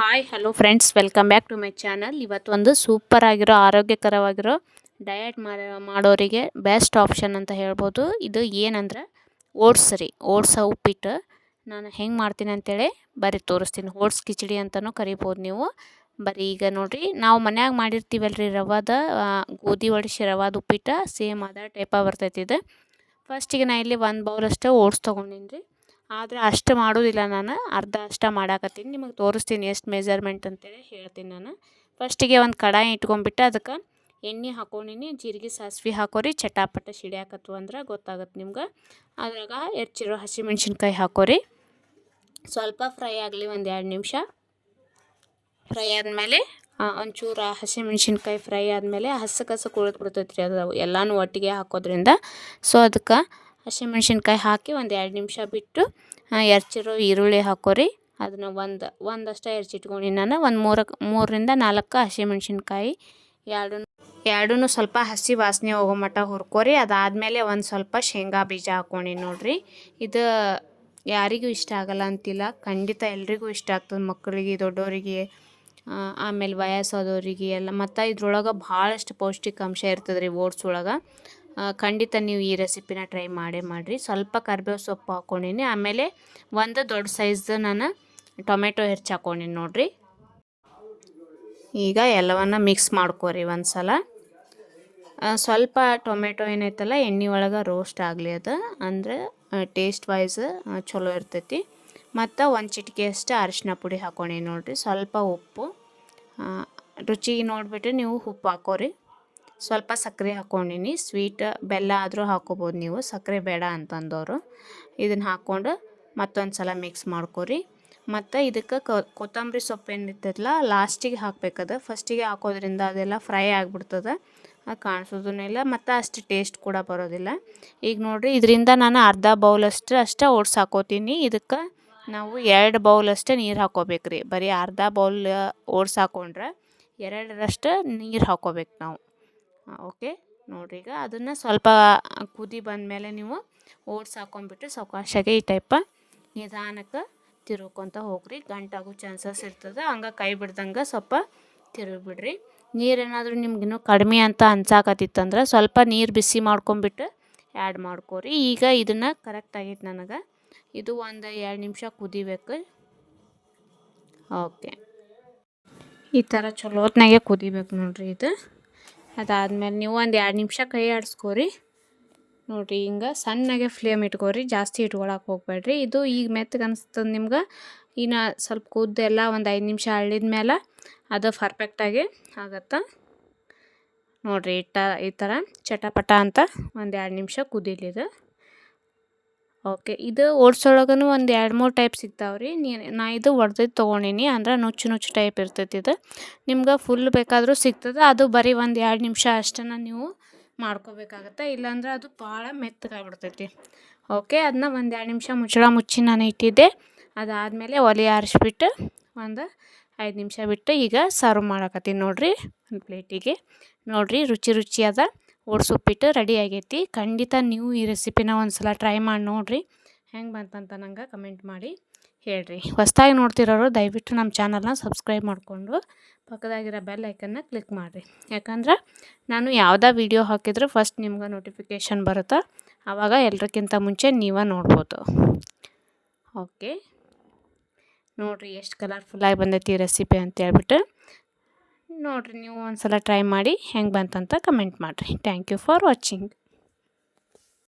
Hi hello friends welcome back to my channel ಇವತ್ತು ಒಂದು super ಆಗಿರೋ, ಆರೋಗ್ಯಕರವಾಗಿರೋ ಡಯಟ್ ಮಾಡೋರಿಗೆ ಬೆಸ್ಟ್ ಆಪ್ಷನ್ ಅಂತ ಹೇಳ್ಬೋದು. ಇದು ಏನಂದ್ರೆ ಓಟ್ಸ್ ರೀ. ಓಟ್ಸ್ ಉಪ್ಪಿಟ್ಟು. ನಾನು ಹೆಂಗೆ ಮಾಡ್ತೀನಿ ಅಂತೇಳಿ ಬರೀ ತೋರಿಸ್ತೀನಿ. ಓಟ್ಸ್ ಕಿಚಡಿ ಅಂತಲೂ ಕರಿಬೋದು ನೀವು. ಬರೀ ಈಗ ನೋಡಿರಿ, ನಾವು ಮನ್ಯಾಗ ರೀ ರವಾದ ಗೋಧಿ ಒಡಿಸಿ ರವಾದ ಉಪ್ಪಿಟ್ಟು. ಸೇಮ್ ಅದ ಟೈಪ ಬರ್ತೈತಿ ಇದು. ಫಸ್ಟಿಗೆ ನಾ ಇಲ್ಲಿ ಒಂದು ಬೌಲಷ್ಟು ಓಟ್ಸ್ ತೊಗೊಂಡಿನಿ ರೀ ಆದರೆ ಅಷ್ಟು ಮಾಡೋದಿಲ್ಲ ನಾನು. ಅರ್ಧ ಅಷ್ಟು ಮಾಡಾಕತ್ತೀನಿ. ನಿಮಗೆ ತೋರಿಸ್ತೀನಿ ಎಷ್ಟು ಮೆಜರ್ಮೆಂಟ್ ಅಂತೇಳಿ ಹೇಳ್ತೀನಿ ನಾನು. ಫಸ್ಟಿಗೆ ಒಂದು ಕಡಾಯಿ ಇಟ್ಕೊಂಡ್ಬಿಟ್ಟು ಅದಕ್ಕೆ ಎಣ್ಣೆ ಹಾಕೊಂಡಿನಿ, ಜೀರಿಗೆ, ಸಾಸಿವೆ ಹಾಕೋರಿ, ಚಟಾಪಟ ಸಿಡಿಯಾಕತ್ತು ಅಂದ್ರೆ ಗೊತ್ತಾಗತ್ತೆ ನಿಮ್ಗೆ. ಅದ್ರಾಗ ಹೆಚ್ಚಿರೋ ಹಸಿಮೆಣ್ಸಿನ್ಕಾಯಿ ಹಾಕೋರಿ. ಸ್ವಲ್ಪ ಫ್ರೈ ಆಗಲಿ ಒಂದು ಎರಡು ನಿಮಿಷ. ಫ್ರೈ ಆದಮೇಲೆ ಒಂಚೂರು ಹಸಿಮೆಣ್ಸಿನ್ಕಾಯಿ ಫ್ರೈ ಆದಮೇಲೆ ಹಸು ಕಸು ಕುಳಿತು ಬಿಡ್ತೈತೆ ರೀ ಅದು ಎಲ್ಲನೂ ಒಟ್ಟಿಗೆ ಹಾಕೋದ್ರಿಂದ. ಸೊ ಅದಕ್ಕೆ ಹಸಿಮೆಣ್ಸಿನ್ಕಾಯಿ ಹಾಕಿ ಒಂದು ಎರಡು ನಿಮಿಷ ಬಿಟ್ಟು ಎರಚಿರೋ ಈರುಳ್ಳಿ ಹಾಕೋರಿ. ಅದನ್ನು ಒಂದು, ಒಂದಷ್ಟೇ ಎರ್ಚಿಟ್ಕೊಂಡು ನಾನು. ಒಂದು ಮೂರಕ್ಕೆ ಮೂರರಿಂದ ನಾಲ್ಕು ಹಸಿಮೆಣ್ಸಿನ್ಕಾಯಿ ಎರಡೂ ಎರಡೂ ಸ್ವಲ್ಪ ಹಸಿ ವಾಸನೆ ಹೋಗೋ ಮಟ್ಟ ಹುರ್ಕೋರಿ. ಅದಾದಮೇಲೆ ಒಂದು ಸ್ವಲ್ಪ ಶೇಂಗಾ ಬೀಜ ಹಾಕ್ಕೊಂಡು ನೋಡಿರಿ. ಇದು ಯಾರಿಗೂ ಇಷ್ಟ ಆಗಲ್ಲ ಅಂತಿಲ್ಲ. ಖಂಡಿತ ಎಲ್ರಿಗೂ ಇಷ್ಟ ಆಗ್ತದೆ ಮಕ್ಕಳಿಗೆ ದೊಡ್ಡವರಿಗೆ ಆಮೇಲೆ ವಯಸ್ಸಾದವರಿಗೆ ಎಲ್ಲ, ಮತ್ತು ಇದ್ರೊಳಗೆ ಭಾಳಷ್ಟು ಪೌಷ್ಟಿಕಾಂಶ ಇರ್ತದೆ ರೀ ಓಟ್ಸ್ ಒಳಗೆ. ಖಂಡಿತ ನೀವು ಈ ರೆಸಿಪಿನ ಟ್ರೈ ಮಾಡೇ ಮಾಡಿರಿ. ಸ್ವಲ್ಪ ಕರ್ಬೇವು ಸೊಪ್ಪು ಹಾಕ್ಕೊಂಡೀನಿ ಆಮೇಲೆ ಒಂದು ದೊಡ್ಡ ಸೈಜ್ದು ನಾನು ಟೊಮೆಟೊ ಹೆಚ್ಚು ಹಾಕ್ಕೊಂಡೀನಿ ನೋಡಿರಿ. ಈಗ ಎಲ್ಲವನ್ನ ಮಿಕ್ಸ್ ಮಾಡ್ಕೋರಿ ಒಂದು ಸಲ ಸ್ವಲ್ಪ ಟೊಮೆಟೊ ಏನೈತಲ್ಲ, ಎಣ್ಣೆ ಒಳಗೆ ರೋಸ್ಟ್ ಆಗಲಿ ಅದು. ಅಂದರೆ ಟೇಸ್ಟ್ ವೈಸ್ ಚಲೋ ಇರ್ತೈತಿ. ಮತ್ತು ಒಂದು ಚಿಟಿಕೆ ಅಷ್ಟು ಅರಿಶಿನ ಪುಡಿ ಹಾಕ್ಕೊಂಡಿ ನೋಡಿರಿ. ಸ್ವಲ್ಪ ಉಪ್ಪು ರುಚಿಗೆ ನೋಡಿಬಿಟ್ಟು ನೀವು ಉಪ್ಪು ಹಾಕೋರಿ. ಸ್ವಲ್ಪ ಸಕ್ಕರೆ ಹಾಕ್ಕೊಂಡಿನಿ ಸ್ವೀಟ್ ಬೆಲ್ಲ ಆದರೂ ಹಾಕೋಬೋದು ನೀವು. ಸಕ್ಕರೆ ಬೇಡ ಅಂತಂದವರು. ಇದನ್ನು ಹಾಕ್ಕೊಂಡು ಮತ್ತೊಂದು ಸಲ ಮಿಕ್ಸ್ ಮಾಡ್ಕೊರಿ. ಮತ್ತು ಇದಕ್ಕೆ ಕೊತ್ತಂಬರಿ ಸೊಪ್ಪು ಏನಿರ್ತೈತಲ್ಲ ಲಾಸ್ಟಿಗೆ ಹಾಕ್ಬೇಕದು. ಫಸ್ಟಿಗೆ ಹಾಕೋದ್ರಿಂದ ಅದೆಲ್ಲ ಫ್ರೈ ಆಗಿಬಿಡ್ತದೆ. ಅದು ಕಾಣಿಸೋದೂ ಇಲ್ಲ. ಮತ್ತು ಅಷ್ಟು ಟೇಸ್ಟ್ ಕೂಡ ಬರೋದಿಲ್ಲ. ಈಗ ನೋಡಿರಿ, ಇದರಿಂದ ನಾನು ಅರ್ಧ ಬೌಲಷ್ಟು ಅಷ್ಟೇ ಓಟ್ಸ್ ಹಾಕೋತೀನಿ. ಇದಕ್ಕೆ ನಾವು ಎರಡು ಅಷ್ಟೇ ನೀರು ಹಾಕೋಬೇಕು ರೀ ಬರೀ ಅರ್ಧ ಬೌಲ್ ಓಟ್ಸ್ ಹಾಕ್ಕೊಂಡ್ರೆ ಎರಡರಷ್ಟು ನೀರು ಹಾಕೋಬೇಕು ನಾವು. ಓಕೆ? ನೋಡಿರಿ ಈಗ ಅದನ್ನು ಸ್ವಲ್ಪ ಕುದಿ ಬಂದಮೇಲೆ ನೀವು ಓಟ್ಸ್ ಹಾಕ್ಕೊಂಡ್ಬಿಟ್ಟು ಸಾವಕಾಶಾಗೆ ಈ ಟೈಪ ನಿಧಾನಕ್ಕೆ ತಿರುಗ್ಕೊತ ಹೋಗ್ರಿ. ಗಂಟಾಗೋ ಚಾನ್ಸಸ್ ಇರ್ತದೆ. ಹಂಗೆ ಕೈ ಬಿಡ್ದಂಗೆ ಸ್ವಲ್ಪ ತಿರುಗಿಬಿಡ್ರಿ. ನೀರೇನಾದರೂ ನಿಮ್ಗಿನ್ನೂ ಕಡಿಮೆ ಅಂತ ಅನ್ಸಾಕತ್ತಿತ್ತಂದ್ರೆ ಸ್ವಲ್ಪ ನೀರು ಬಿಸಿ ಮಾಡ್ಕೊಂಬಿಟ್ಟು ಆ್ಯಡ್ ಮಾಡ್ಕೋರಿ. ಈಗ ಇದನ್ನು ಕರೆಕ್ಟ್ ಆಗೈತೆ ನನಗೆ. ಇದು ಒಂದು ಎರಡು ನಿಮಿಷ ಕುದಿಬೇಕು. ಓಕೆ ಈ ಥರ ಚಲೋ ಹೊತ್ನಾಗೆ ಕುದಿಬೇಕು ನೋಡಿರಿ ಇದು. ಅದಾದಮೇಲೆ ನೀವು ಒಂದು ಎರಡು ನಿಮಿಷ ಕೈ ಆಡಿಸ್ಕೋರಿ. ನೋಡಿರಿ ಹಿಂಗೆ ಸಣ್ಣಗೆ ಫ್ಲೇಮ್ ಇಟ್ಕೋರಿ, ಜಾಸ್ತಿ ಇಟ್ಕೊಳಕ್ಕೆ ಹೋಗ್ಬೇಡ್ರಿ. ಇದು ಈಗ ಮೆತ್ತಗೆ ಅನಿಸ್ತದೆ ನಿಮ್ಗೆ. ಇನ್ನು ಸ್ವಲ್ಪ ಕುದ್ದೆಲ್ಲ ಒಂದು ಐದು ನಿಮಿಷ ಅಳಿದ ಮೇಲೆ ಅದು ಪರ್ಫೆಕ್ಟಾಗಿ ಆಗತ್ತೆ. ನೋಡಿರಿ ಇಟ್ಟ ಈ ಥರ ಚಟಪಟ ಅಂತ ಒಂದು ಎರಡು ನಿಮಿಷ ಕುದೀಲಿದು ಓಕೆ, ಇದು ಓಟ್ಸೊಳಗೂ ಒಂದು ಎರಡು ಮೂರು ಟೈಪ್ ಸಿಗ್ತಾವೆ ರೀ ನೀ, ನಾ ಇದು ಒಡೆದು ತೊಗೊಂಡೀನಿ, ಅಂದ್ರೆ ನುಚ್ಚು ನುಚ್ಚು ಟೈಪ್ ಇರ್ತೈತಿ ಇದು. ನಿಮ್ಗೆ ಫುಲ್ ಬೇಕಾದರೂ ಸಿಗ್ತದೆ, ಅದು ಬರೀ ಒಂದು ಎರಡು ನಿಮಿಷ ಅಷ್ಟನ್ನು ನೀವು ಮಾಡ್ಕೋಬೇಕಾಗತ್ತೆ, ಇಲ್ಲಾಂದ್ರೆ ಅದು ಭಾಳ ಮೆತ್ತಗಾಗ್ಬಿಡ್ತೈತಿ. ಓಕೆ ಅದನ್ನ ಒಂದು ಎರಡು ನಿಮಿಷ ಮುಚ್ಚಳ ಮುಚ್ಚಿ ನಾನು ಇಟ್ಟಿದ್ದೆ. ಅದಾದಮೇಲೆ ಒಲೆ ಆರಿಸ್ಬಿಟ್ಟು ಒಂದು ಐದು ನಿಮಿಷ ಬಿಟ್ಟು ಈಗ ಸರ್ವ್ ಮಾಡಕತ್ತೀನಿ ನೋಡಿರಿ ಒಂದು ಪ್ಲೇಟಿಗೆ. ನೋಡಿರಿ ರುಚಿ ರುಚಿಯಾದ ಓಟ್ಸ್ ಉಪ್ಪಿಟ್ಟು ರೆಡಿ ಆಗೈತಿ. ಖಂಡಿತ ನೀವು ಈ ರೆಸಿಪಿನ ಒಂದು ಸಲ ಟ್ರೈ ಮಾಡಿ ನೋಡಿರಿ. ಹೆಂಗೆ ಬಂತಂತ ನಂಗೆ ಕಮೆಂಟ್ ಮಾಡಿ ಹೇಳ್ರಿ. ಹೊಸ್ದಾಗಿ ನೋಡ್ತಿರೋರು ದಯವಿಟ್ಟು ನಮ್ಮ ಚಾನಲ್ನ ಸಬ್ಸ್ಕ್ರೈಬ್ ಮಾಡಿಕೊಂಡು ಪಕ್ಕದಾಗಿರೋ ಬೆಲ್ ಐಕನ್ನ ಕ್ಲಿಕ್ ಮಾಡಿರಿ. ಯಾಕಂದ್ರೆ ನಾನು ಯಾವುದೇ ವೀಡಿಯೋ ಹಾಕಿದ್ರು ಫಸ್ಟ್ ನಿಮ್ಗೆ ನೋಟಿಫಿಕೇಷನ್ ಬರುತ್ತೆ? ಆವಾಗ ಎಲ್ರಿಗಿಂತ ಮುಂಚೆ ನೀವೇ ನೋಡ್ಬೋದು. ಓಕೆ. ನೋಡಿರಿ ಎಷ್ಟು ಕಲರ್ಫುಲ್ಲಾಗಿ ಬಂದೈತಿ ರೆಸಿಪಿ ಅಂತ ಹೇಳ್ಬಿಟ್ಟು ನೋಡಿರಿ ನೀವು ಒಂದು ಸಲ ಟ್ರೈ ಮಾಡಿ ಹೆಂಗೆ ಬಂತಂತ ಕಮೆಂಟ್ ಮಾಡಿರಿ. Thank you for watching